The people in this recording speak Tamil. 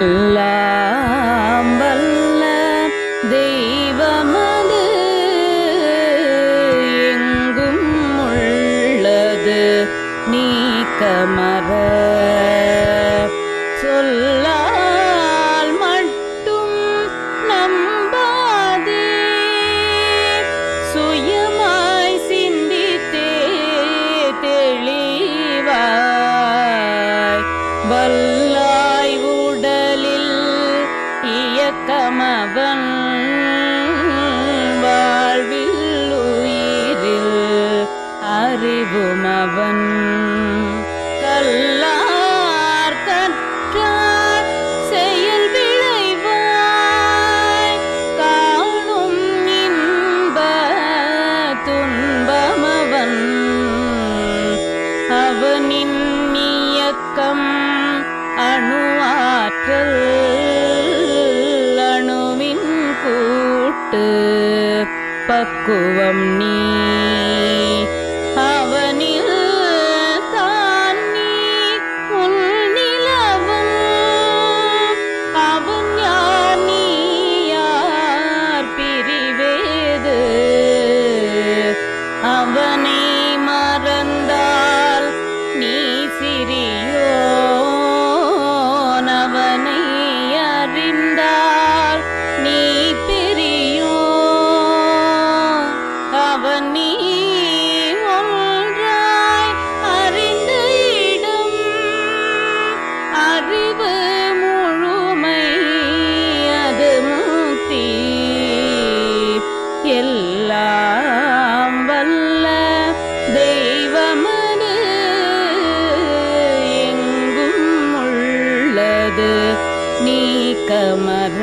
எல்லாம் வல்ல தெய்வமது. எங்கும் உள்ளது நீக்கமர இயக்கமவன் வாழ்வில் உயிரில் அறிவுமவன். கல்லார் கற்றார் செயல் விளைவாய் காணும் இன்ப துன்பமவன். அவனின் இயக்கம் அணுவாற்றல் பட்டு பக்குவம் நீ. அவனில் தான் நீ. உன் அவன் யார்? நீ யார்? பிரிவேது. அவனை நீ ஒன்றாய் அறிந்த இடம் அறிவு முழுமை அது முக்தி எல்லாம் வல்ல தெய்வமது எங்கும் உள்ளது நீக்கமர.